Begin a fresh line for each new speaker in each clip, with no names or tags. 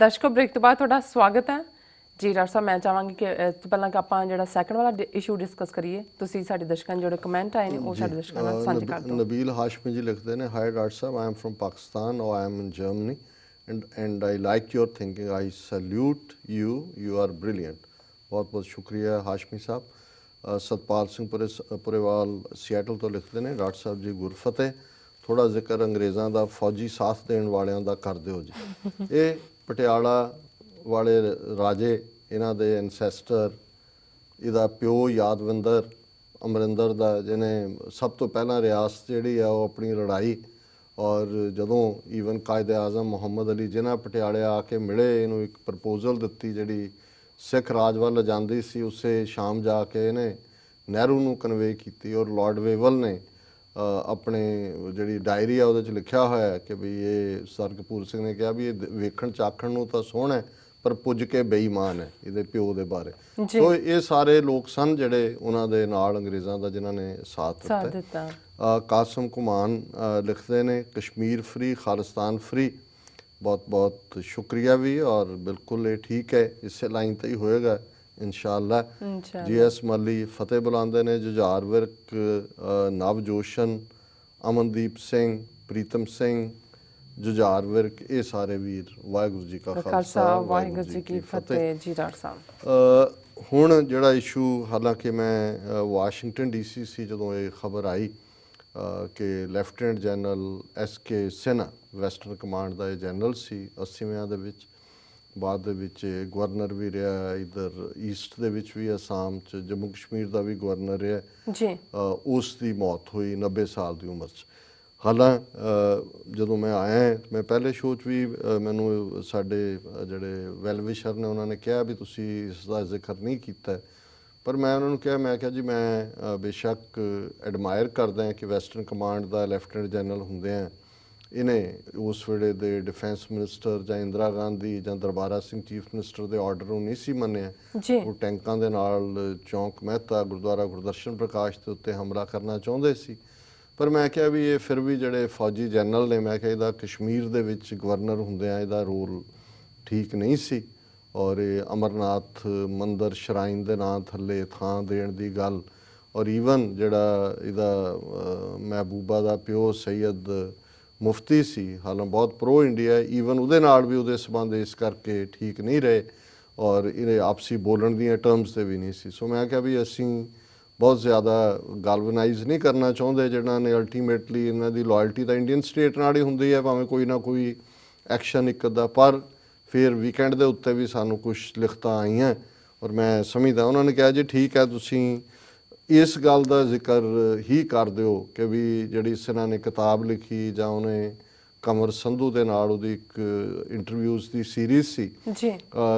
ਦਰਸ਼ਕੋ break ਤੋਂ ਬਾਅਦ ਤੁਹਾਡਾ ਸਵਾਗਤ ਹੈ ਜੀ ਡਾਕਟਰ ਸਾਹਿਬ ਮੈਂ ਚਾਹਾਂਗੀ ਕਿ ਇਸ ਤੋਂ ਪਹਿਲਾਂ ਕਿ ਆਪਾਂ ਜਿਹੜਾ ਸੈਕੰਡ ਵਾਲਾ ਇਸ਼ੂ ਡਿਸਕਸ ਕਰੀਏ ਤੁਸੀਂ ਸਾਡੇ ਦਰਸ਼ਕਾਂ ਨੂੰ ਜਿਹੜੇ ਕਮੈਂਟ ਆਏ ਨੇ ਉਹ ਸਾਡੇ ਦਰਸ਼ਕਾਂ ਨਾਲ
ਅਹ,
ਸਾਂਝੇ
ਨਬ-
ਕਰ ਦਿਓ
ਨਬੀਲ ਹਾਸ਼ਮੀ ਜੀ ਲਿਖਦੇ ਨੇ ਹਾਈ ਡਾਕਟਰ ਸਾਹਿਬ ਆਈ ਐਮ ਫਰਮ ਪਾਕਿਸਤਾਨ ਔਰ I am in Germany and and I like your thinking I salute you you are brilliant ਬਹੁਤ ਬਹੁਤ ਸ਼ੁਕਰੀਆ ਹਾਸ਼ਮੀ ਸਾਹਿਬ ਅਹ, ਸਤਪਾਲ ਸਿੰਘ ਪੁਰੇ ਪੁਰੇਵਾਲ ਸੀਐਟਲ ਤੋਂ ਲਿਖਦੇ ਨੇ ਡਾਕਟਰ ਸਾਹਿਬ ਜੀ ਗੁਰਫਤਿਹ ਥੋੜਾ ਜ਼ਿਕਰ ਅੰਗਰੇਜ਼ਾਂ ਦਾ ਫੌਜੀ ਸਾਥ ਦੇਣ ਵਾਲਿਆਂ ਦਾ ਕਰ ਦਿਓ ਜੀ ਇਹ ਪਟਿਆਲਾ ਵਾਲੇ ਰਾਜੇ, ਇਹਨਾਂ ਦੇ ਐਨਸੈਸਟਰ ਇਹਦਾ ਪਿਓ ਯਾਦਵਿੰਦਰ ਅਮਰਿੰਦਰ ਦਾ, ਜਿਹਨੇ ਸਭ ਤੋਂ ਪਹਿਲਾਂ ਰਿਆਸਤ ਜਿਹੜੀ ਆ ਉਹ ਆਪਣੀ ਲੜਾਈ ਔਰ ਜਦੋਂ ਈਵਨ ਕਾਇਦ ਆਜ਼ਮ ਮੁਹੰਮਦ ਅਲੀ ਜਿਨ੍ਹਾਂ ਪਟਿਆਲੇ ਆ ਕੇ ਮਿਲੇ, ਇਹਨੂੰ ਇੱਕ ਪ੍ਰਪੋਜ਼ਲ ਦਿੱਤੀ ਜਿਹੜੀ ਸਿੱਖ ਰਾਜ ਵੱਲ ਜਾਂਦੀ ਸੀ, ਉਸੇ ਸ਼ਾਮ ਜਾ ਕੇ ਇਹਨੇ ਨਹਿਰੂ ਨੂੰ ਕਨਵੇ ਕੀਤੀ ਔਰ ਲਾਰਡ ਵੇਵਲ ਨੇ ਆਪਣੇ ਜਿਹੜੀ ਡਾਇਰੀ ਆ ਉਹਦੇ ਚ ਲਿਖਿਆ ਹੋਇਆ ਕਿ ਵੀ ਇਹ ਸਰ ਕਪੂਰ ਸਿੰਘ ਨੇ ਕਿਹਾ ਵੀ ਇਹ ਵੇਖਣ ਚਾਖਣ ਨੂੰ ਤਾਂ ਸੋਹਣਾ ਹੈ, ਪਰ ਪੁੱਜ ਕੇ ਬੇਈਮਾਨ ਹੈ ਇਹਦੇ ਪਿਓ ਦੇ ਬਾਰੇ। ਸੋ ਇਹ ਸਾਰੇ ਲੋਕ ਸਨ ਜਿਹੜੇ ਉਹਨਾਂ ਦੇ ਨਾਲ ਅੰਗਰੇਜ਼ਾਂ ਦਾ ਜਿਨ੍ਹਾਂ ਨੇ ਸਾਥ ਦਿੱਤਾ ਕਾਸਮ ਕੁਮਾਨ ਲਿਖਦੇ ਨੇ ਕਸ਼ਮੀਰ ਫ੍ਰੀ ਖਾਲਿਸਤਾਨ ਫ੍ਰੀ। ਬਹੁਤ ਬਹੁਤ ਸ਼ੁਕਰੀਆ ਵੀ ਔਰ ਬਿਲਕੁਲ ਇਹ ਠੀਕ ਹੈ ਇਸੇ ਲਾਈਨ ਤੇ ਹੀ ਹੋਏਗਾ। ਇਨਸ਼ਾਅੱਲਾ। ਜੀਐਸ ਮੱਲੀ ਫਤਿਹ ਬੁਲਾਉਂਦੇ ਨੇ ਜੁਝਾਰ ਵਿਰਕ ਅ, ਨਵ ਜੋਸ਼ਨ ਅਮਨਦੀਪ ਸਿੰਘ ਪ੍ਰੀਤਮ ਸਿੰਘ ਜੁਝਾਰ ਵਿਰਕ ਇਹ ਸਾਰੇ ਵੀਰ ਵਾਹਿਗੁਰੂ ਜੀ ਕਾ
ਖਾਲਸਾ ਵਾਹਿਗੁਰੂ ਜੀ ਕੀ ਫਤਿਹ। ਜੀ ਡਾਕਟਰ ਸਾਹਿਬ।
ਹੁਣ ਜਿਹੜਾ ਇਸ਼ੂ ਹਾਲਾਂਕਿ ਮੈਂ ਵਾਸ਼ਿੰਗਟਨ ਡੀਸੀ ਸੀ ਜਦੋਂ ਇਹ ਖਬਰ ਆਈ ਕਿ lieutenant general S K Sinha western command ਦਾ ਇਹ ਜਨਰਲ ਸੀ 80ਵਿਆਂ ਦੇ ਵਿੱਚ। ਬਾਅਦ ਦੇ ਵਿੱਚ ਗਵਰਨਰ ਵੀ ਰਿਹਾ ਇਧਰ ਈਸਟ ਦੇ ਵਿੱਚ ਵੀ ਅਸਾਮ ਚ ਜੰਮੂ ਕਸ਼ਮੀਰ ਦਾ ਵੀ ਗਵਰਨਰ ਰਿਹਾ
ਜੀ।
ਉਸ ਦੀ ਮੌਤ ਹੋਈ 90 ਸਾਲ ਦੀ ਉਮਰ 'ਚ। ਹਾਲਾਂ ਜਦੋਂ ਮੈਂ ਆਇਆ ਮੈਂ ਪਹਿਲੇ ਸ਼ੋਅ 'ਚ ਵੀ ਮੈਨੂੰ ਸਾਡੇ ਜਿਹੜੇ ਵੈਲ ਵਿਸ਼ਰ ਨੇ ਉਹਨਾਂ ਨੇ ਕਿਹਾ ਵੀ ਤੁਸੀਂ ਇਸ ਦਾ ਜ਼ਿਕਰ ਨਹੀਂ ਕੀਤਾ। ਪਰ ਮੈਂ ਉਹਨਾਂ ਨੂੰ ਕਿਹਾ ਮੈਂ ਕਿਹਾ ਜੀ ਮੈਂ ਬੇਸ਼ੱਕ ਐਡਮਾਇਰ ਕਰਦਾ ਹਾਂ ਕਿ ਵੈਸਟਰਨ ਕਮਾਂਡ ਦਾ ਲੈਫਟੀਨੈਂਟ ਜਨਰਲ ਹੁੰਦੇ ਆ। ਇਹਨੇ ਉਸ ਵੇਲੇ ਦੇ ਡਿਫੈਂਸ ਮਿਨਿਸਟਰ ਜਾਂ ਇੰਦਰਾ ਗਾਂਧੀ ਜਾਂ ਦਰਬਾਰਾ ਸਿੰਘ ਚੀਫ ਮਿਨਿਸਟਰ ਦੇ ਆਰਡਰ ਨੂੰ ਨਹੀਂ ਸੀ ਮੰਨਿਆ। ਉਹ ਟੈਂਕਾਂ ਦੇ ਨਾਲ ਚੌਂਕ ਮਹਿਤਾ ਗੁਰਦੁਆਰਾ ਗੁਰਦਰਸ਼ਨ ਪ੍ਰਕਾਸ਼ ਦੇ ਉੱਤੇ ਹਮਲਾ ਕਰਨਾ ਚਾਹੁੰਦੇ ਸੀ। ਪਰ ਮੈਂ ਕਿਹਾ ਵੀ ਇਹ ਫਿਰ ਵੀ ਜਿਹੜੇ ਫੌਜੀ ਜਨਰਲ ਨੇ ਮੈਂ ਕਿਹਾ ਇਹਦਾ ਕਸ਼ਮੀਰ ਦੇ ਵਿੱਚ ਗਵਰਨਰ ਹੁੰਦਿਆਂ ਇਹਦਾ ਰੋਲ ਠੀਕ ਨਹੀਂ ਸੀ ਔਰ ਇਹ ਅਮਰਨਾਥ ਮੰਦਰ ਸ਼ਰਾਈਨ ਦੇ ਨਾਂ ਥੱਲੇ ਥਾਂ ਦੇਣ ਦੀ ਗੱਲ ਔਰ ਈਵਨ ਜਿਹੜਾ ਇਹਦਾ ਮਹਿਬੂਬਾ ਦਾ ਪਿਓ ਸੈਯਦ ਮੁਫਤੀ ਸੀ ਹਾਲਾਂ ਬਹੁਤ ਪ੍ਰੋ ਇੰਡੀਆ ਈਵਨ ਉਹਦੇ ਨਾਲ ਵੀ ਉਹਦੇ ਸਬੰਧ ਇਸ ਕਰਕੇ ਠੀਕ ਨਹੀਂ ਰਹੇ ਔਰ ਇਹਦੇ ਆਪਸੀ ਬੋਲਣ ਦੀਆਂ ਟਰਮਸ ਤੇ ਵੀ ਨਹੀਂ ਸੀ। ਸੋ ਮੈਂ ਕਿਹਾ ਵੀ ਅਸੀਂ ਬਹੁਤ ਜ਼ਿਆਦਾ ਗਲਵਨਾਈਜ਼ ਨਹੀਂ ਕਰਨਾ ਚਾਹੁੰਦੇ ਜਿਹਨਾਂ ਨੇ ਅਲਟੀਮੇਟਲੀ ਇਹਨਾਂ ਦੀ ਲਾਇਲਟੀ ਤਾਂ ਇੰਡੀਅਨ ਸਟੇਟ ਨਾਲ ਹੀ ਹੁੰਦੀ ਹੈ, ਭਾਵੇਂ ਕੋਈ ਨਾ ਕੋਈ ਐਕਸ਼ਨ ਇੱਕ ਅੱਧਾ, ਪਰ ਫਿਰ ਵੀਕਐਂਡ ਦੇ ਉੱਤੇ ਵੀ ਸਾਨੂੰ ਕੁਝ ਲਿਖਤਾਂ ਆਈਆਂ ਔਰ ਮੈਂ ਸਮਝਦਾ, ਉਹਨਾਂ ਨੇ ਕਿਹਾ ਜੀ, ਠੀਕ ਹੈ, ਤੁਸੀਂ ਇਸ ਗੱਲ ਦਾ ਜ਼ਿਕਰ ਹੀ ਕਰ ਦਿਓ ਕਿ ਵੀ ਜਿਹੜੀ ਸਿਨਾ ਨੇ ਕਿਤਾਬ ਲਿਖੀ ਜਾਂ ਉਹਨੇ ਕਮਰ ਸੰਧੂ ਦੇ ਨਾਲ ਉਹਦੀ ਇੱਕ ਇੰਟਰਵਿਊਜ਼ ਦੀ ਸੀਰੀਜ਼ ਸੀ।
ਜੀ।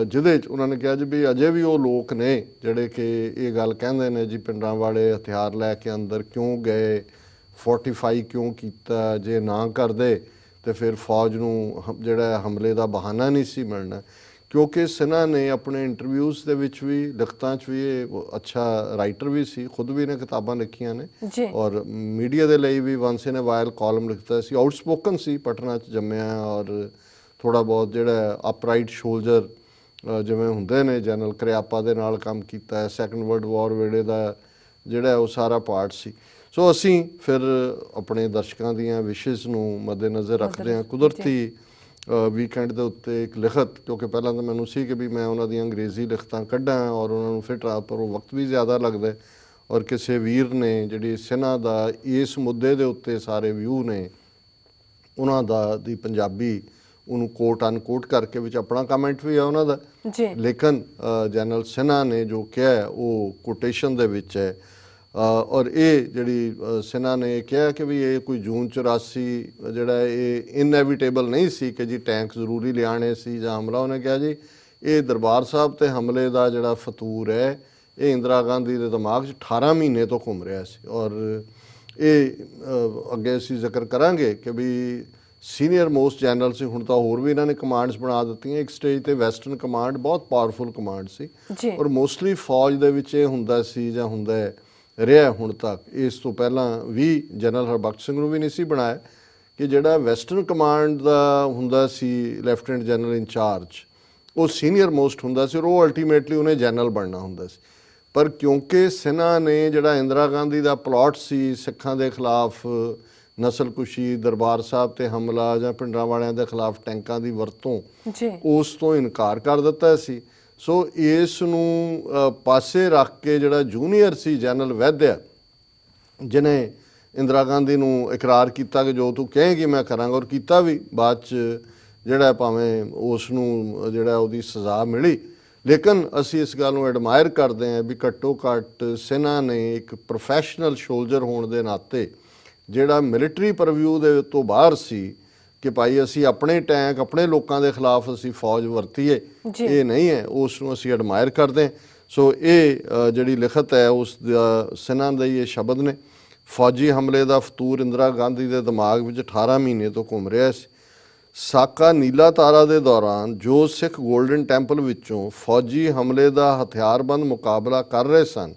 ਜਿਹਦੇ ਚ ਉਹਨਾਂ ਨੇ ਕਿਹਾ ਜੀ ਵੀ ਅਜੇ ਵੀ ਉਹ ਲੋਕ ਨੇ ਜਿਹੜੇ ਕਿ ਇਹ ਗੱਲ ਕਹਿੰਦੇ ਨੇ ਜੀ ਪਿੰਡਾਂ ਵਾਲੇ ਹਥਿਆਰ ਲੈ ਕੇ ਅੰਦਰ ਕਿਉਂ ਗਏ ਫੋਰਟੀਫਾਈ ਕਿਉਂ ਕੀਤਾ ਜੇ ਨਾ ਕਰਦੇ ਤੇ ਫਿਰ ਫੌਜ ਨੂੰ ਜਿਹੜਾ ਹਮਲੇ ਦਾ ਬਹਾਨਾ ਨਹੀਂ ਸੀ ਮਿਲਣਾ। ਕਿਉਂਕਿ ਸਿਨਾ ਨੇ ਆਪਣੇ ਇੰਟਰਵਿਊਜ਼ ਦੇ ਵਿੱਚ ਵੀ ਲਿਖਤਾਂ 'ਚ ਵੀ ਇਹ ਅੱਛਾ ਰਾਈਟਰ ਵੀ ਸੀ ਖੁਦ ਵੀ ਨੇ ਕਿਤਾਬਾਂ ਲਿਖੀਆਂ ਨੇ। ਔਰ ਮੀਡੀਆ ਦੇ ਲਈ ਵੀ once in a while column ਲਿਖਦਾ ਸੀ। ਆਊਟਸਪੋਕਨ ਸੀ ਪਟਨਾ ਚ ਜੰਮਿਆ ਔਰ ਥੋੜਾ ਬਹੁਤ ਜਿਹੜਾ ਅਪਰਾਈਟ ਸ਼ੋਲਜਰ ਜਿਵੇਂ ਹੁੰਦੇ ਨੇ ਜਨਰਲ ਕਰਿਆਪਾ ਦੇ ਨਾਲ ਕੰਮ ਕੀਤਾ ਹੈ। ਸੈਕੰਡ ਵਰਲਡ ਵਾਰ ਵੇਲੇ ਦਾ ਜਿਹੜਾ ਉਹ ਸਾਰਾ ਪਾਰਟ ਸੀ। ਸੋ ਅਸੀਂ ਫਿਰ ਆਪਣੇ ਦਰਸ਼ਕਾਂ ਦੀਆਂ ਵਿਸ਼ੇਸ ਨੂੰ ਮੱਦੇਨਜ਼ਰ ਰੱਖਦੇ ਹਾਂ। ਕੁਦਰਤੀ ਵੀਕਐਂਡ ਦੇ ਉੱਤੇ ਇੱਕ ਲਿਖਤ ਕਿਉਂਕਿ ਪਹਿਲਾਂ ਤਾਂ ਮੈਨੂੰ ਸੀ ਕਿ ਵੀ ਮੈਂ ਉਹਨਾਂ ਦੀਆਂ ਅੰਗਰੇਜ਼ੀ ਲਿਖਤਾਂ ਕੱਢਾਂ ਔਰ ਉਹਨਾਂ ਨੂੰ ਫਿਟ ਆ ਪਰ ਉਹ ਵਕਤ ਵੀ ਜ਼ਿਆਦਾ ਲੱਗਦਾ। ਔਰ ਕਿਸੇ ਵੀਰ ਨੇ ਜਿਹੜੀ ਸਿਨਾ ਦਾ ਇਸ ਮੁੱਦੇ ਦੇ ਉੱਤੇ ਸਾਰੇ ਵਿਊ ਨੇ ਉਹਨਾਂ ਦਾ ਦੀ ਪੰਜਾਬੀ ਉਹਨੂੰ ਕੋਟ ਅਨਕੋਟ ਕਰਕੇ ਵਿੱਚ ਆਪਣਾ ਕਮੈਂਟ ਵੀ ਹੈ ਉਹਨਾਂ ਦਾ
ਜੀ
ਲੇਕਿਨ ਜਨਰਲ ਸਿਨਾ ਨੇ ਜੋ ਕਿਹਾ ਉਹ ਕੋਟੇਸ਼ਨ ਦੇ ਵਿੱਚ ਹੈ ਔਰ ਇਹ ਜਿਹੜੀ ਸਿਨਾ ਨੇ ਕਿਹਾ ਕਿ ਵੀ ਇਹ ਕੋਈ ਜੂਨ 84 ਜਿਹੜਾ ਇਹ ਇਨਐਵਿਟੇਬਲ ਨਹੀਂ ਸੀ ਕਿ ਜੀ ਟੈਂਕ ਜ਼ਰੂਰੀ ਲਿਆਣੇ ਸੀ ਜਾਂ ਹਮਲਾ ਉਹਨੇ ਕਿਹਾ ਜੀ ਇਹ ਦਰਬਾਰ ਸਾਹਿਬ ਤੇ ਹਮਲੇ ਦਾ ਜਿਹੜਾ ਫਤੂਰ ਹੈ ਇਹ ਇੰਦਰਾ ਗਾਂਧੀ ਦੇ ਦਿਮਾਗ 'ਚ 18 ਮਹੀਨੇ ਤੋਂ ਘੁੰਮ ਰਿਹਾ ਸੀ। ਔਰ ਇਹ ਅੱਗੇ ਅਸੀਂ ਜ਼ਿਕਰ ਕਰਾਂਗੇ ਕਿ ਵੀ ਸੀਨੀਅਰ ਮੋਸਟ ਜਨਰਲ ਸੀ ਹੁਣ ਤਾਂ ਹੋਰ ਵੀ ਇਹਨਾਂ ਨੇ ਕਮਾਂਡਸ ਬਣਾ ਦਿੱਤੀਆਂ। ਇੱਕ ਸਟੇਜ ਤੇ ਵੈਸਟਰਨ ਕਮਾਂਡ ਬਹੁਤ ਪਾਵਰਫੁਲ ਕਮਾਂਡ ਸੀ। ਔਰ ਮੋਸਟਲੀ ਫੌਜ ਦੇ ਵਿੱਚ ਇਹ ਹੁੰਦਾ ਸੀ ਜਾਂ ਹੁੰਦਾ ਹੈ, ਰਿਹਾ ਹੁਣ ਤੱਕ। ਇਸ ਤੋਂ ਪਹਿਲਾਂ ਵੀ ਜਨਰਲ ਹਰਬਖਸ਼ ਸਿੰਘ ਨੂੰ ਵੀ ਨਹੀਂ ਸੀ ਬਣਾਇਆ ਕਿ ਜਿਹੜਾ ਵੈਸਟਰਨ ਕਮਾਂਡ ਦਾ ਹੁੰਦਾ ਸੀ ਲੈਫਟੀਨੈਂਟ ਜਨਰਲ ਇੰਚਾਰਜ ਉਹ ਸੀਨੀਅਰ ਮੋਸਟ ਹੁੰਦਾ ਸੀ ਔਰ ਉਹ ਅਲਟੀਮੇਟਲੀ ਉਹਨੇ ਜਨਰਲ ਬਣਨਾ ਹੁੰਦਾ ਸੀ। ਪਰ ਕਿਉਂਕਿ ਸਿਨਾ ਨੇ ਜਿਹੜਾ ਇੰਦਰਾ ਗਾਂਧੀ ਦਾ ਪਲਾਟ ਸੀ ਸਿੱਖਾਂ ਦੇ ਖਿਲਾਫ ਨਸਲਕੁਸ਼ੀ ਦਰਬਾਰ ਸਾਹਿਬ ਤੇ ਹਮਲਾ ਜਾਂ ਪਿੰਡਾਂ ਵਾਲਿਆਂ ਦੇ ਖਿਲਾਫ ਟੈਂਕਾਂ ਦੀ ਵਰਤੋਂ
ਜੀ।
ਉਸ ਤੋਂ ਇਨਕਾਰ ਕਰ ਦਿੱਤਾ ਸੀ। ਸੋ ਇਸ ਨੂੰ ਪਾਸੇ ਰੱਖ ਕੇ ਜਿਹੜਾ ਜੂਨੀਅਰ ਸੀ ਜਨਰਲ ਵੈਦਿਆ ਜਿਨੇ ਇੰਦਰਾ ਗਾਂਧੀ ਨੂੰ ਇਕਰਾਰ ਕੀਤਾ ਕਿ ਜੋ ਤੂੰ ਕਹੇਗੀ ਮੈਂ ਕਰਾਂਗਾ ਔਰ ਕੀਤਾ ਵੀ, ਬਾਅਦ ਚ ਜਿਹੜਾ ਭਾਵੇਂ ਉਸ ਨੂੰ ਜਿਹੜਾ ਉਹਦੀ ਸਜ਼ਾ ਮਿਲੀ। ਲੇਕਿਨ ਅਸੀਂ ਇਸ ਗੱਲ ਨੂੰ ਐਡਮਾਇਰ ਕਰਦੇ ਹਾਂ ਵੀ ਘੱਟੋ ਘੱਟ ਸਿਨਾ ਨੇ ਇੱਕ ਪ੍ਰੋਫੈਸ਼ਨਲ ਸੋਲਜਰ ਹੋਣ ਦੇ ਨਾਤੇ ਜਿਹੜਾ ਮਿਲਟਰੀ ਪਰਵਿਊ ਦੇ ਤੋਂ ਬਾਹਰ ਸੀ ਕਿ ਭਾਈ ਅਸੀਂ ਆਪਣੇ ਟੈਂਕ ਆਪਣੇ ਲੋਕਾਂ ਦੇ ਖਿਲਾਫ ਅਸੀਂ ਫੌਜ ਵਰਤੀਏ। ਇਹ ਨਹੀਂ ਹੈ ਉਸ ਨੂੰ ਅਸੀਂ ਐਡਮਾਇਰ ਕਰਦੇ ਸੋ ਇਹ ਜਿਹੜੀ ਲਿਖਤ ਹੈ ਉਸ ਦਾ ਸਿਨਾ ਦੇ ਇਹ ਸ਼ਬਦ ਨੇ। ਫੌਜੀ ਹਮਲੇ ਦਾ ਫਤੂਰ ਇੰਦਰਾ ਗਾਂਧੀ ਦੇ ਦਿਮਾਗ ਵਿੱਚ 18 ਮਹੀਨੇ ਤੋਂ ਘੁੰਮ ਰਿਹਾ ਸੀ। ਸਾਕਾ ਨੀਲਾ ਤਾਰਾ ਦੇ ਦੌਰਾਨ ਜੋ ਸਿੱਖ 골ਡਨ ਟੈਂਪਲ ਵਿੱਚੋਂ ਫੌਜੀ ਹਮਲੇ ਦਾ ਹਥਿਆਰਬੰਦ ਮੁਕਾਬਲਾ ਕਰ ਰਹੇ ਸਨ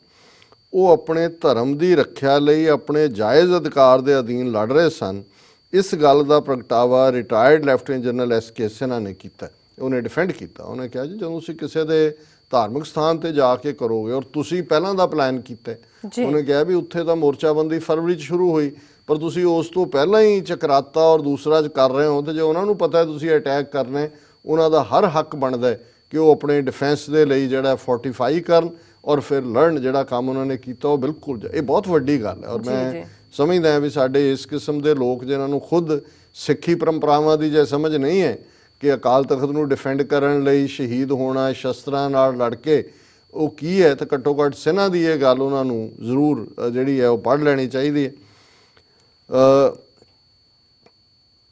ਉਹ ਆਪਣੇ ਧਰਮ ਦੀ ਰੱਖਿਆ ਲਈ ਆਪਣੇ ਜਾਇਜ਼ ਅਧਿਕਾਰ ਦੇ ਅਧੀਨ ਲੜ ਰਹੇ ਸਨ। ਇਸ ਗੱਲ ਦਾ ਪ੍ਰਗਟਾਵਾ retired lieutenant general S K Sinha ਨੇ ਕੀਤਾ ਉਹਨੇ ਡਿਫੈਂਡ ਕੀਤਾ ਉਹਨੇ ਕਿਹਾ ਜੀ ਜਦੋਂ ਤੁਸੀਂ ਕਿਸੇ ਦੇ ਧਾਰਮਿਕ ਸਥਾਨ ਤੇ ਜਾ ਕੇ ਕਰੋਗੇ ਔਰ ਤੁਸੀਂ ਪਹਿਲਾਂ ਦਾ ਪਲਾਨ ਕੀਤਾ। ਉਹਨੇ ਕਿਹਾ ਵੀ ਉੱਥੇ ਤਾਂ ਮੋਰਚਾਬੰਦੀ ਫਰਵਰੀ ਚ ਸ਼ੁਰੂ ਹੋਈ ਪਰ ਤੁਸੀਂ ਉਸ ਤੋਂ ਪਹਿਲਾਂ ਹੀ ਚਕਰਾਤਾ ਔਰ ਦੂਸਰਾ ਚ ਕਰ ਰਹੇ ਹੋ ਤੇ ਜੇ ਉਹਨਾਂ ਨੂੰ ਪਤਾ ਹੈ ਤੁਸੀਂ ਅਟੈਕ ਕਰਨਾ ਉਹਨਾਂ ਦਾ ਹਰ ਹੱਕ ਬਣਦਾ ਹੈ ਕਿ ਉਹ ਆਪਣੇ ਡਿਫੈਂਸ ਦੇ ਲਈ ਜਿਹੜਾ ਫੋਰਟੀਫਾਈ ਕਰਨ ਔਰ ਫਿਰ ਲੜਨ ਜਿਹੜਾ ਕੰਮ ਉਹਨਾਂ ਨੇ ਕੀਤਾ ਉਹ ਬਿਲਕੁਲ ਇਹ ਬਹੁਤ ਵੱਡੀ ਗੱਲ ਹੈ ਔਰ ਮੈਂ। ਸਮਝਦਾ ਹਾਂ ਵੀ ਸਾਡੇ ਇਸ ਕਿਸਮ ਦੇ ਲੋਕ ਜਿਨ੍ਹਾਂ ਨੂੰ ਖੁਦ ਸਿੱਖੀ ਪਰੰਪਰਾਵਾਂ ਦੀ ਜੇ ਸਮਝ ਨਹੀਂ ਹੈ ਕਿ ਅਕਾਲ ਤਖਤ ਨੂੰ ਡਿਫੈਂਡ ਕਰਨ ਲਈ ਸ਼ਹੀਦ ਹੋਣਾ, ਸ਼ਸਤਰਾਂ ਨਾਲ ਲੜ ਕੇ ਉਹ ਕੀ ਹੈ, ਤਾਂ ਘੱਟੋ ਘੱਟ ਸਿਨਾ ਦੀ ਇਹ ਗੱਲ ਉਹਨਾਂ ਨੂੰ ਜ਼ਰੂਰ ਜਿਹੜੀ ਹੈ ਉਹ ਪੜ੍ਹ ਲੈਣੀ ਚਾਹੀਦੀ ਹੈ।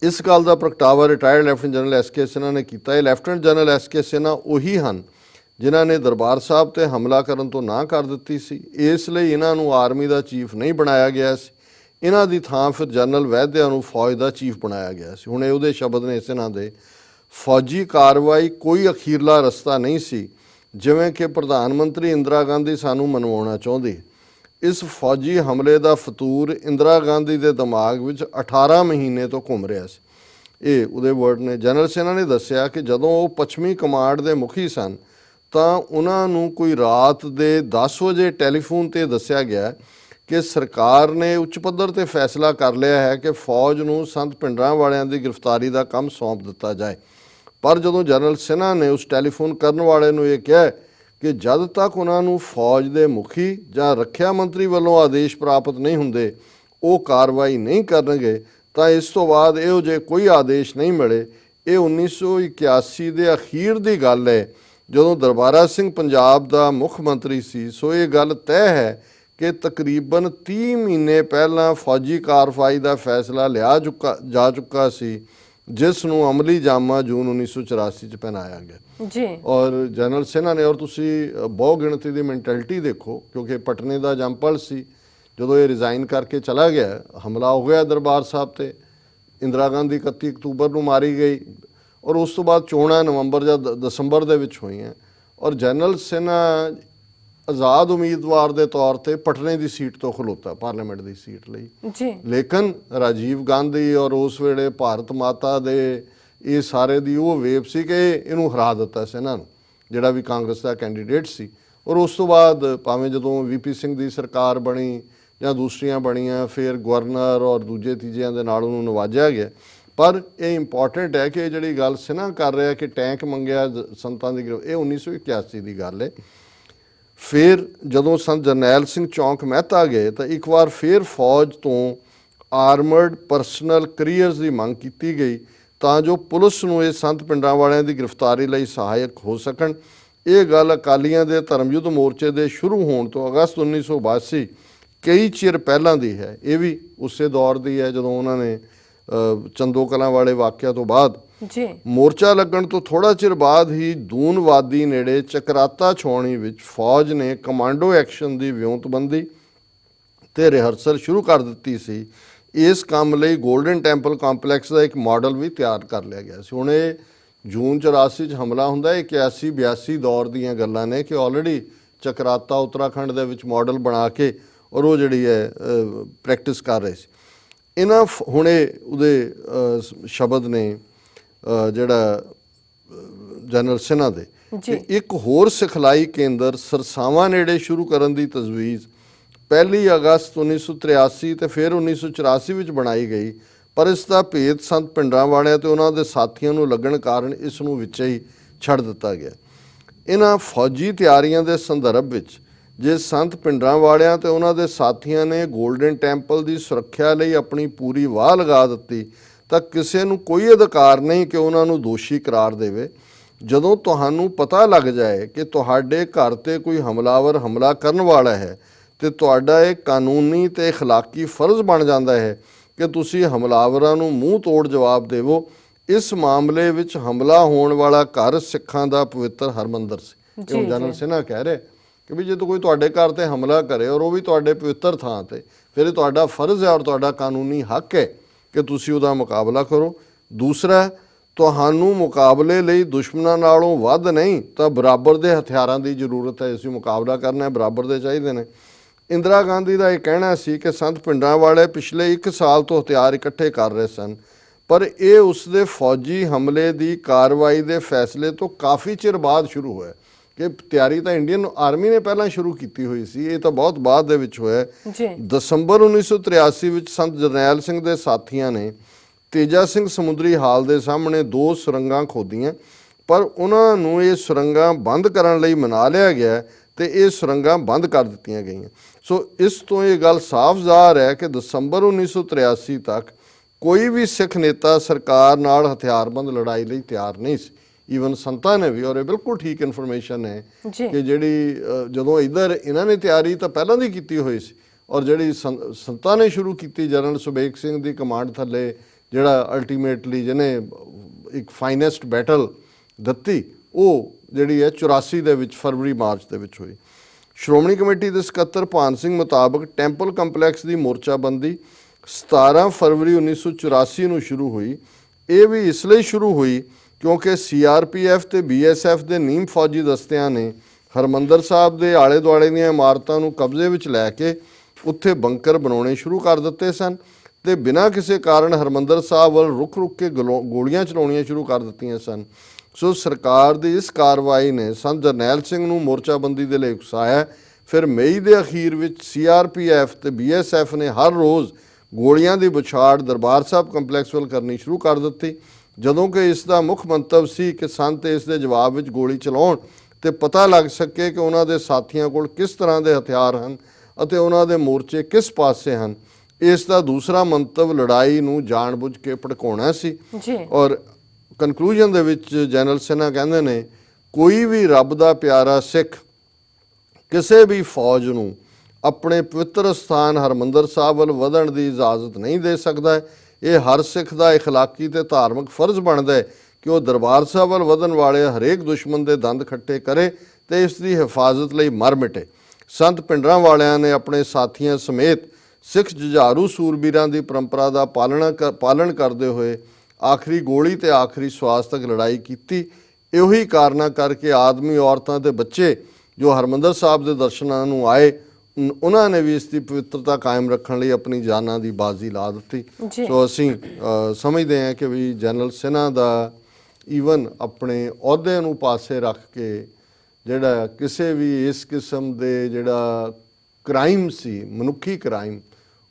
ਇਸ ਗੱਲ ਦਾ ਪ੍ਰਗਟਾਵਾ retired lieutenant general S K Sinha ਨੇ ਕੀਤਾ ਹੈ। Lieutenant general S K Sinha ਉਹੀ ਹਨ ਜਿਨ੍ਹਾਂ ਨੇ ਦਰਬਾਰ ਸਾਹਿਬ ਤੇ ਹਮਲਾ ਕਰਨ ਤੋਂ ਨਾ ਕਰ ਦਿੱਤੀ ਸੀ। ਇਸ ਲਈ ਇਹਨਾਂ ਨੂੰ ਆਰਮੀ ਦਾ ਚੀਫ ਨਹੀਂ ਬਣਾਇਆ ਗਿਆ ਸੀ। ਇਹਨਾਂ ਦੀ ਥਾਂ ਫਿਰ ਜਨਰਲ ਵੈਦਿਆ ਨੂੰ ਫੌਜ ਦਾ ਚੀਫ ਬਣਾਇਆ ਗਿਆ ਸੀ। ਹੁਣ ਇਹ ਉਹਦੇ ਸ਼ਬਦ ਨੇ ਸਿਨਹਾ ਦੇ। ਫੌਜੀ ਕਾਰਵਾਈ ਕੋਈ ਅਖੀਰਲਾ ਰਸਤਾ ਨਹੀਂ ਸੀ, ਜਿਵੇਂ ਕਿ ਪ੍ਰਧਾਨ ਮੰਤਰੀ ਇੰਦਰਾ ਗਾਂਧੀ ਸਾਨੂੰ ਮਨਵਾਉਣਾ ਚਾਹੁੰਦੀ। ਇਸ ਫੌਜੀ ਹਮਲੇ ਦਾ ਫਤੂਰ ਇੰਦਰਾ ਗਾਂਧੀ ਦੇ ਦਿਮਾਗ ਵਿੱਚ 18 ਮਹੀਨੇ ਤੋਂ ਘੁੰਮ ਰਿਹਾ ਸੀ। ਇਹ ਉਹਦੇ ਵਰਡ ਨੇ। ਜਨਰਲ ਸੈਨਾ ਨੇ ਦੱਸਿਆ ਕਿ ਜਦੋਂ ਉਹ ਪੱਛਮੀ ਕਮਾਂਡ ਦੇ ਮੁਖੀ ਸਨ, ਤਾਂ ਉਹਨਾਂ ਨੂੰ ਕੋਈ ਰਾਤ ਦੇ 10 ਵਜੇ ਟੈਲੀਫੋਨ ਤੇ ਦੱਸਿਆ ਗਿਆ ਕਿ ਸਰਕਾਰ ਨੇ ਉੱਚ ਪੱਧਰ ਤੇ ਫੈਸਲਾ ਕਰ ਲਿਆ ਹੈ ਕਿ ਫੌਜ ਨੂੰ ਸੰਤ ਪਿੰਡਰਾਂ ਵਾਲਿਆਂ ਦੀ ਗ੍ਰਿਫਤਾਰੀ ਦਾ ਕੰਮ ਸੌਂਪ ਦਿੱਤਾ ਜਾਏ। ਪਰ ਜਦੋਂ ਜਨਰਲ ਸਿਨਹਾ ਨੇ ਉਸ ਟੈਲੀਫੋਨ ਕਰਨ ਵਾਲੇ ਨੂੰ ਇਹ ਕਿਹਾ ਕਿ ਜਦ ਤੱਕ ਉਹਨਾਂ ਨੂੰ ਫੌਜ ਦੇ ਮੁਖੀ ਜਾਂ ਰੱਖਿਆ ਮੰਤਰੀ ਵੱਲੋਂ ਆਦੇਸ਼ ਪ੍ਰਾਪਤ ਨਹੀਂ ਹੁੰਦੇ, ਉਹ ਕਾਰਵਾਈ ਨਹੀਂ ਕਰਨਗੇ, ਤਾਂ ਇਸ ਤੋਂ ਬਾਅਦ ਇਹੋ ਜੇ ਕੋਈ ਆਦੇਸ਼ ਨਹੀਂ ਮਿਲੇ। ਇਹ 1981 ਦੇ ਅਖੀਰ ਦੀ ਗੱਲ ਹੈ। ਜਦੋਂ ਦਰਬਾਰਾ ਸਿੰਘ ਪੰਜਾਬ ਦਾ ਮੁੱਖ ਮੰਤਰੀ ਸੀ, ਸੋ ਇਹ ਗੱਲ ਤੈਅ ਹੈ ਕਿ ਤਕਰੀਬਨ 30 ਮਹੀਨੇ ਪਹਿਲਾਂ ਫੌਜੀ ਕਾਰਵਾਈ ਦਾ ਫੈਸਲਾ ਲਿਆ ਚੁੱਕਾ ਜਾ ਚੁੱਕਾ ਸੀ ਜਿਸ ਨੂੰ ਅਮਲੀ ਜਾਮਾ ਜੂਨ 1984 ਚ ਪਹਿਨਾਇਆ ਗਿਆ।
ਜੀ।
ਔਰ ਜਨਰਲ ਸਿਨਹਾ ਨੇ ਔਰ ਤੁਸੀਂ ਬਹੁ ਗਿਣਤੀ ਦੀ ਮੈਂਟੈਲਿਟੀ ਦੇਖੋ ਕਿਉਂਕਿ ਪਟਨੇ ਦਾ ਜੰਪਲ ਸੀ ਜਦੋਂ ਇਹ ਰਿਜ਼ਾਈਨ ਕਰਕੇ ਚਲਾ ਗਿਆ ਹਮਲਾ ਹੋ ਗਿਆ ਦਰਬਾਰ ਸਾਹਿਬ ਤੇ ਇੰਦਰਾ ਗਾਂਧੀ 31 ਅਕਤੂਬਰ ਨੂੰ ਮਾਰੀ ਗਈ ਔਰ ਉਸ ਤੋਂ ਬਾਅਦ ਚੋਣਾਂ ਨਵੰਬਰ ਜਾਂ ਦਸੰਬਰ ਦੇ ਵਿੱਚ ਹੋਈਆਂ ਔਰ ਜਨਰਲ ਸਿਨਹਾ ਆਜ਼ਾਦ ਉਮੀਦਵਾਰ ਦੇ ਤੌਰ ਤੇ ਪਟਨੇ ਦੀ ਸੀਟ ਤੋਂ ਖਲੋਤਾ ਪਾਰਲੀਮੈਂਟ ਦੀ ਸੀਟ ਲਈ।
ਜੀ।
ਲੇਕਿਨ ਰਾਜੀਵ ਗਾਂਧੀ ਔਰ ਉਸ ਵੇਲੇ ਭਾਰਤ ਮਾਤਾ ਦੇ ਇਹ ਸਾਰੇ ਦੀ ਉਹ ਵੇਵ ਸੀ ਕਿ ਇਹਨੂੰ ਹਰਾ ਦਿੱਤਾ ਸੀ ਇਹਨਾਂ ਨੂੰ ਜਿਹੜਾ ਵੀ ਕਾਂਗਰਸ ਦਾ ਕੈਂਡੀਡੇਟ ਸੀ। ਔਰ ਉਸ ਤੋਂ ਬਾਅਦ ਭਾਵੇਂ ਜਦੋਂ ਵੀਪੀ ਸਿੰਘ ਦੀ ਸਰਕਾਰ ਬਣੀ ਜਾਂ ਦੂਸਰੀਆਂ ਬਣੀਆਂ ਫਿਰ ਗਵਰਨਰ ਔਰ ਦੂਜੇ ਤੀਜਿਆਂ ਦੇ ਨਾਲ ਉਹਨੂੰ ਨਵਾਜਿਆ ਗਿਆ। ਪਰ ਇਹ ਇੰਪੋਰਟੈਂਟ ਹੈ ਕਿ ਜਿਹੜੀ ਗੱਲ ਸਿਨਾ ਕਰ ਰਿਹਾ ਕਿ ਟੈਂਕ ਮੰਗਿਆ ਸੰਤਾਂ ਦੀ ਇਹ 1981 ਦੀ ਗੱਲ ਹੈ। ਫਿਰ ਜਦੋਂ ਸੰਤ ਜਰਨੈਲ ਸਿੰਘ ਚੌਂਕ ਮਹਿਤਾ ਗਏ ਤਾਂ ਇੱਕ ਵਾਰ ਫਿਰ ਫੌਜ ਤੋਂ ਆਰਮਰਡ ਪਰਸਨਲ ਕਰੀਅਰਸ ਦੀ ਮੰਗ ਕੀਤੀ ਗਈ ਤਾਂ ਜੋ ਪੁਲਿਸ ਨੂੰ ਇਹ ਸੰਤ ਪਿੰਡਾਂ ਵਾਲਿਆਂ ਦੀ ਗ੍ਰਿਫਤਾਰੀ ਲਈ ਸਹਾਇਕ ਹੋ ਸਕਣ। ਇਹ ਗੱਲ ਅਕਾਲੀਆਂ ਦੇ ਧਰਮਯੁੱਧ ਮੋਰਚੇ ਦੇ ਸ਼ੁਰੂ ਹੋਣ ਤੋਂ ਅਗਸਤ 1982 ਕਈ ਚਿਰ ਪਹਿਲਾਂ ਦੀ ਹੈ। ਇਹ ਵੀ ਉਸੇ ਦੌਰ ਦੀ ਹੈ ਜਦੋਂ ਉਹਨਾਂ ਨੇ ਅ, ਚੰਦੋ ਕਲਾਂ ਵਾਲੇ ਵਾਕਿਆ ਤੋਂ ਬਾਅਦ।
ਜੀ।
ਮੋਰਚਾ ਲੱਗਣ ਤੋਂ ਥੋੜਾ ਚਿਰ ਬਾਅਦ ਹੀ ਦੂਨਵਾਦੀ ਨੇੜੇ ਚਕਰਾਤਾ ਛਾਉਣੀ ਵਿੱਚ ਫੌਜ ਨੇ ਕਮਾਂਡੋ ਐਕਸ਼ਨ ਦੀ ਵਿਉਂਤਬੰਦੀ ਤੇ ਰਿਹਰਸਲ ਸ਼ੁਰੂ ਕਰ ਦਿੱਤੀ ਸੀ। ਇਸ ਕੰਮ ਲਈ 골ਡਨ ਟੈਂਪਲ ਕੰਪਲੈਕਸ ਦਾ ਇੱਕ ਮਾਡਲ ਵੀ ਤਿਆਰ ਕਰ ਲਿਆ ਗਿਆ ਸੀ। ਹੁਣ ਇਹ ਜੂਨ 84 ਚ ਹਮਲਾ ਹੁੰਦਾ ਹੈ। 81 82 ਦੌਰ ਦੀਆਂ ਗੱਲਾਂ ਨੇ ਕਿ ਆਲਰੇਡੀ ਚਕਰਾਤਾ ਉੱਤਰਾਖੰਡ ਦੇ ਵਿੱਚ ਮਾਡਲ ਬਣਾ ਕੇ ਔਰ ਉਹ ਜਿਹੜੀ ਹੈ ਪ੍ਰੈਕਟਿਸ ਕਰ ਰਹੇ ਸੀ। ਇਹਨਾਂ ਫ- ਹੁਣੇ ਉਹਦੇ ਸ਼ਬਦ ਨੇ ਜਿਹੜਾ ਜਨਰਲ ਸਿਨਹਾ ਦੇ। ਇੱਕ ਹੋਰ ਸਿਖਲਾਈ ਕੇਂਦਰ ਸਰਸਾਵਾਂ ਨੇੜੇ ਸ਼ੁਰੂ ਕਰਨ ਦੀ ਤਜਵੀਜ਼ 1 ਅਗਸਤ 1983 ਤੇ ਫਿਰ 1984 ਵਿੱਚ ਬਣਾਈ ਗਈ ਪਰ ਇਸ ਦਾ ਭੇਦ ਸੰਤ ਪਿੰਡਰਾਂ ਵਾਲਿਆਂ ਤੇ ਉਹਨਾਂ ਦੇ ਸਾਥੀਆਂ ਨੂੰ ਲੱਗਣ ਕਾਰਨ ਇਸ ਨੂੰ ਵਿੱਚੇ ਹੀ ਛੱਡ ਦਿੱਤਾ ਗਿਆ। ਇਹਨਾਂ ਫੌਜੀ ਤਿਆਰੀਆਂ ਦੇ ਸੰਦਰਭ ਵਿੱਚ ਜੇ ਸੰਤ ਪਿੰਡਰਾਂ ਵਾਲਿਆਂ ਤੇ ਉਹਨਾਂ ਦੇ ਸਾਥੀਆਂ ਨੇ 골ਡਨ ਟੈਂਪਲ ਦੀ ਸੁਰੱਖਿਆ ਲਈ ਆਪਣੀ ਪੂਰੀ ਵਾਹ ਲਗਾ ਦਿੱਤੀ ਤਾਂ ਕਿਸੇ ਨੂੰ ਕੋਈ ਅਧਿਕਾਰ ਨਹੀਂ ਕਿ ਉਹਨਾਂ ਨੂੰ ਦੋਸ਼ੀ ਕਰਾਰ ਦੇਵੇ ਜਦੋਂ ਤੁਹਾਨੂੰ ਪਤਾ ਲੱਗ ਜਾਏ ਕਿ ਤੁਹਾਡੇ ਘਰ ਤੇ ਕੋਈ ਹਮਲਾਵਰ ਹਮਲਾ ਕਰਨ ਵਾਲਾ ਹੈ ਤੇ ਤੁਹਾਡਾ ਇਹ ਕਾਨੂੰਨੀ ਤੇ اخلاقی ਫਰਜ਼ ਬਣ ਜਾਂਦਾ ਹੈ ਕਿ ਤੁਸੀਂ ਹਮਲਾਵਰਾਂ ਨੂੰ ਮੂੰਹ ਤੋੜ ਜਵਾਬ ਦੇਵੋ ਇਸ ਮਾਮਲੇ ਵਿੱਚ ਹਮਲਾ ਹੋਣ ਵਾਲਾ ਘਰ ਸਿੱਖਾਂ ਦਾ ਪਵਿੱਤਰ ਹਰਮੰਦਰ ਸੀ
ਜੀ,
ਕਿਉਂ ਜਨਰਲ ਸਿਨਹਾ ਕਹਿ ਰਹੇ ਕਿ ਵੀ ਜੇ ਕੋਈ ਤੁਹਾਡੇ ਘਰ ਤੇ ਹਮਲਾ ਕਰੇ ਔਰ ਉਹ ਵੀ ਤੁਹਾਡੇ ਪਵਿੱਤਰ ਥਾਂ ਤੇ ਫਿਰ ਇਹ ਤੁਹਾਡਾ ਫਰਜ਼ ਹੈ ਔਰ ਤੁਹਾਡਾ ਕਾਨੂੰਨੀ ਹੱਕ ਹੈ ਕਿ ਤੁਸੀਂ ਉਹਦਾ ਮੁਕਾਬਲਾ ਕਰੋ। ਦੂਸਰਾ, ਤੁਹਾਨੂੰ ਮੁਕਾਬਲੇ ਲਈ ਦੁਸ਼ਮਣਾਂ ਨਾਲੋਂ ਵੱਧ ਨਹੀਂ, ਤਾਂ ਬਰਾਬਰ ਦੇ ਹਥਿਆਰਾਂ ਦੀ ਜ਼ਰੂਰਤ ਹੈ। ਅਸੀਂ ਮੁਕਾਬਲਾ ਕਰਨਾ ਹੈ, ਬਰਾਬਰ ਦੇ ਚਾਹੀਦੇ ਨੇ। ਇੰਦਰਾ ਗਾਂਧੀ ਦਾ ਇਹ ਕਹਿਣਾ ਸੀ ਕਿ ਸੰਤ ਪਿੰਡਾਂ ਵਾਲੇ ਪਿਛਲੇ 1 ਸਾਲ ਤੋਂ ਹਥਿਆਰ ਇਕੱਠੇ ਕਰ ਰਹੇ ਸਨ, ਪਰ ਇਹ ਉਸ ਦੇ ਫੌਜੀ ਹਮਲੇ ਦੀ ਕਾਰਵਾਈ ਦੇ ਫੈਸਲੇ ਤੋਂ ਕਾਫੀ ਚਿਰ ਬਾਅਦ ਸ਼ੁਰੂ ਹੋਇਆ। ਕਿ ਤਿਆਰੀ ਤਾਂ ਇੰਡੀਅਨ ਆਰਮੀ ਨੇ ਪਹਿਲਾਂ ਸ਼ੁਰੂ ਕੀਤੀ ਹੋਈ ਸੀ ਇਹ ਤਾਂ ਬਹੁਤ ਬਾਅਦ ਦੇ ਵਿੱਚ ਹੋਇਆ
ਜੀ।
ਦਸੰਬਰ 1983 ਵਿੱਚ ਸੰਤ ਜਰਨੈਲ ਸਿੰਘ ਦੇ ਸਾਥੀਆਂ ਨੇ ਤੇਜਾ ਸਿੰਘ ਸਮੁੰਦਰੀ ਹਾਲ ਦੇ ਸਾਹਮਣੇ ਦੋ ਸੁਰੰਗਾਂ ਖੋਦੀਆਂ ਪਰ ਉਹਨਾਂ ਨੂੰ ਇਹ ਸੁਰੰਗਾਂ ਬੰਦ ਕਰਨ ਲਈ ਮਨਾ ਲਿਆ ਗਿਆ ਤੇ ਇਹ ਸੁਰੰਗਾਂ ਬੰਦ ਕਰ ਦਿੱਤੀਆਂ ਗਈਆਂ। ਸੋ ਇਸ ਤੋਂ ਇਹ ਗੱਲ ਸਾਫ਼ ਜ਼ਾਹਰ ਹੈ ਕਿ ਦਸੰਬਰ 1983 ਤੱਕ ਕੋਈ ਵੀ ਸਿੱਖ ਨੇਤਾ ਸਰਕਾਰ ਨਾਲ ਹਥਿਆਰਬੰਦ ਲੜਾਈ ਲਈ ਤਿਆਰ ਨਹੀਂ ਸੀ। ਈਵਨ ਸੰਤਾਂ ਨੇ ਵੀ ਔਰ ਇਹ ਬਿਲਕੁਲ ਠੀਕ ਇਨਫੋਰਮੇਸ਼ਨ ਹੈ। ਕਿ ਜਿਹੜੀ ਜਦੋਂ ਇਧਰ ਇਹਨਾਂ ਨੇ ਤਿਆਰੀ ਤਾਂ ਪਹਿਲਾਂ ਦੀ ਕੀਤੀ ਹੋਈ ਸੀ ਔਰ ਜਿਹੜੀ ਸੰਤਾਂ ਨੇ ਸ਼ੁਰੂ ਕੀਤੀ ਜਨਰਲ ਸੁਬੇਗ ਸਿੰਘ ਦੀ ਕਮਾਂਡ ਥੱਲੇ ਜਿਹੜਾ ਅਲਟੀਮੇਟਲੀ ਜਿਹਨੇ ਇੱਕ ਫਾਈਨੈਸਟ ਬੈਟਲ ਦਿੱਤੀ ਉਹ ਜਿਹੜੀ ਹੈ 84 ਦੇ ਵਿੱਚ ਫਰਵਰੀ ਮਾਰਚ ਦੇ ਵਿੱਚ ਹੋਈ ਸ਼੍ਰੋਮਣੀ ਕਮੇਟੀ ਦੇ ਸਕੱਤਰ ਭਾਨ ਸਿੰਘ ਮੁਤਾਬਕ ਟੈਂਪਲ ਕੰਪਲੈਕਸ ਦੀ ਮੋਰਚਾਬੰਦੀ 17 ਫਰਵਰੀ 1984 ਨੂੰ ਸ਼ੁਰੂ ਹੋਈ ਇਹ ਵੀ ਇਸ ਲਈ ਸ਼ੁਰੂ ਹੋਈ ਕਿਉਂਕਿ ਸੀਆਰਪੀਐਫ ਤੇ ਬੀਐਸਐਫ ਦੇ ਨੀਮ ਫੌਜੀ ਦਸਤਿਆਂ ਨੇ ਹਰਮੰਦਰ ਸਾਹਿਬ ਦੇ ਆਲੇ ਦੁਆਲੇ ਦੀਆਂ ਇਮਾਰਤਾਂ ਨੂੰ ਕਬਜ਼ੇ ਵਿੱਚ ਲੈ ਕੇ ਉੱਥੇ ਬੰਕਰ ਬਣਾਉਣੇ ਸ਼ੁਰੂ ਕਰ ਦਿੱਤੇ ਸਨ ਤੇ ਬਿਨਾਂ ਕਿਸੇ ਕਾਰਨ ਹਰਮੰਦਰ ਸਾਹਿਬ ਵੱਲ ਰੁਕ-ਰੁਕ ਕੇ ਗਲੋ- ਗੋਲੀਆਂ ਚਲਾਉਣੀਆਂ ਸ਼ੁਰੂ ਕਰ ਦਿੱਤੀਆਂ ਸਨ। ਸੋ ਸਰਕਾਰ ਦੀ ਇਸ ਕਾਰਵਾਈ ਨੇ ਸੰਤ ਜਰਨੈਲ ਸਿੰਘ ਨੂੰ ਮੋਰਚਾਬੰਦੀ ਦੇ ਲਈ ਉਕਸਾਇਆ। ਫਿਰ ਮਈ ਦੇ ਅਖੀਰ ਵਿੱਚ ਸੀਆਰਪੀਐਫ ਤੇ ਬੀਐਸਐਫ ਨੇ ਹਰ ਰੋਜ਼ ਗੋਲੀਆਂ ਦੀ ਵਿਛਾੜ ਦਰਬਾਰ ਸਾਹਿਬ ਕੰਪਲੈਕਸ ਵੱਲ ਕਰਨੀ ਸ਼ੁਰੂ ਕਰ ਦਿੱਤੀ। ਜਦੋਂ ਕਿ ਇਸ ਦਾ ਮੁੱਖ ਮੰਤਵ ਸੀ ਕਿ ਸੰਤ ਇਸ ਦੇ ਜਵਾਬ ਵਿੱਚ ਗੋਲੀ ਚਲਾਉਣ ਤੇ ਪਤਾ ਲੱਗ ਸਕੇ ਕਿ ਉਹਨਾਂ ਦੇ ਸਾਥੀਆਂ ਕੋਲ ਕਿਸ ਤਰ੍ਹਾਂ ਦੇ ਹਥਿਆਰ ਹਨ ਅਤੇ ਉਹਨਾਂ ਦੇ ਮੋਰਚੇ ਕਿਸ ਪਾਸੇ ਹਨ। ਇਸ ਦਾ ਦੂਸਰਾ ਮੰਤਵ ਲੜਾਈ ਨੂੰ ਜਾਣਬੁੱਝ ਕੇ ਭੜਕਾਉਣਾ ਸੀ।
ਜੀ।
ਔਰ ਕਨਕਲੂਜਨ ਦੇ ਵਿੱਚ ਜਨਰਲ ਸਿਨਹਾ ਕਹਿੰਦੇ ਨੇ ਕੋਈ ਵੀ ਰੱਬ ਦਾ ਪਿਆਰਾ ਸਿੱਖ ਕਿਸੇ ਵੀ ਫੌਜ ਨੂੰ ਆਪਣੇ ਪਵਿੱਤਰ ਸਥਾਨ ਹਰਮੰਦਰ ਸਾਹਿਬ ਵੱਲ ਵਧਣ ਦੀ ਇਜਾਜ਼ਤ ਨਹੀਂ ਦੇ ਸਕਦਾ। ਹੈ। ਇਹ ਹਰ ਸਿੱਖ ਦਾ اخلاقی ਤੇ ਧਾਰਮਿਕ ਫਰਜ਼ ਬਣਦਾ ਹੈ ਕਿ ਉਹ ਦਰਬਾਰ ਸਾਹਿਬ ਵੱਲ ਵਧਣ ਵਾਲੇ ਹਰੇਕ ਦੁਸ਼ਮਣ ਦੇ ਦੰਦ ਖੱਟੇ ਕਰੇ ਤੇ ਇਸ ਦੀ ਹਿਫਾਜ਼ਤ ਲਈ ਮਰ ਮਿਟੇ ਸੰਤ ਪਿੰਡਰਾਂ ਵਾਲਿਆਂ ਨੇ ਆਪਣੇ ਸਾਥੀਆਂ ਸਮੇਤ ਸਿੱਖ ਜੁਝਾਰੂ ਸੂਰਬੀਰਾਂ ਦੀ ਪਰੰਪਰਾ ਦਾ ਪਾਲਣਾ ਕਰ- ਪਾਲਣ ਕਰਦੇ ਹੋਏ ਆਖਰੀ ਗੋਲੀ ਤੇ ਆਖਰੀ ਸਵਾਸ ਤੱਕ ਲੜਾਈ ਕੀਤੀ ਇਹੋ ਹੀ ਕਾਰਨਾਂ ਕਰਕੇ ਆਦਮੀ ਔਰਤਾਂ ਤੇ ਬੱਚੇ ਜੋ ਹਰਮੰਦਰ ਸਾਹਿਬ ਦੇ ਦਰਸ਼ਨਾਂ ਨੂੰ ਆਏ ਉਨ- ਉਹਨਾਂ ਨੇ ਵੀ ਇਸ ਦੀ ਪਵਿੱਤਰਤਾ ਕਾਇਮ ਰੱਖਣ ਲਈ ਆਪਣੀ ਜਾਨਾਂ ਦੀ ਬਾਜ਼ੀ ਲਾ ਦਿੱਤੀ। ਸੋ ਅਸੀਂ ਸਮਝਦੇ ਹਾਂ ਕਿ ਵੀ ਜਨਰਲ ਸਿਨਹਾ ਦਾ ਈਵਨ ਆਪਣੇ ਅਹੁਦੇ ਨੂੰ ਪਾਸੇ ਰੱਖ ਕੇ ਜਿਹੜਾ ਕਿਸੇ ਵੀ ਇਸ ਕਿਸਮ ਦੇ ਜਿਹੜਾ ਕ੍ਰਾਈਮ ਸੀ ਮਨੁੱਖੀ ਕ੍ਰਾਈਮ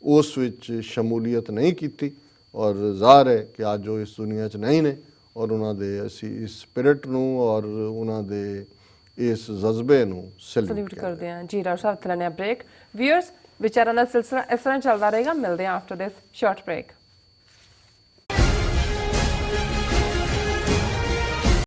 ਉਸ ਵਿੱਚ ਸ਼ਮੂਲੀਅਤ ਨਹੀਂ ਕੀਤੀ ਔਰ ਜ਼ਾਹਰ ਹੈ ਕਿ ਅੱਜ ਉਹ ਇਸ ਦੁਨੀਆ 'ਚ ਨਹੀਂ ਨੇ ਔਰ ਉਹਨਾਂ ਦੇ ਅਸੀਂ ਇਸ ਸਪਿਰਿਟ ਨੂੰ ਔਰ ਉਹਨਾਂ ਦੇ ਇਸ ਜਜ਼ਬੇ ਨੂੰ ਸਲੂਟ
ਕਰਦੇ ਹਾਂ। ਜੀ ਡਾਕਟਰ ਸਾਹਿਬ ਤੇ ਲੈਣੇ ਬ੍ਰੇਕ ਵੀਅਰਸ ਵਿਚਾਰਾਂ ਦਾ ਸਿਲਸਿਲਾ ਇਸ ਤਰ੍ਹਾਂ ਚੱਲਦਾ ਰਹੇਗਾ। ਮਿਲਦੇ ਹਾਂ ਆਫਟਰ ਦਿਸ ਸ਼ਾਰਟ ਬ੍ਰੇਕ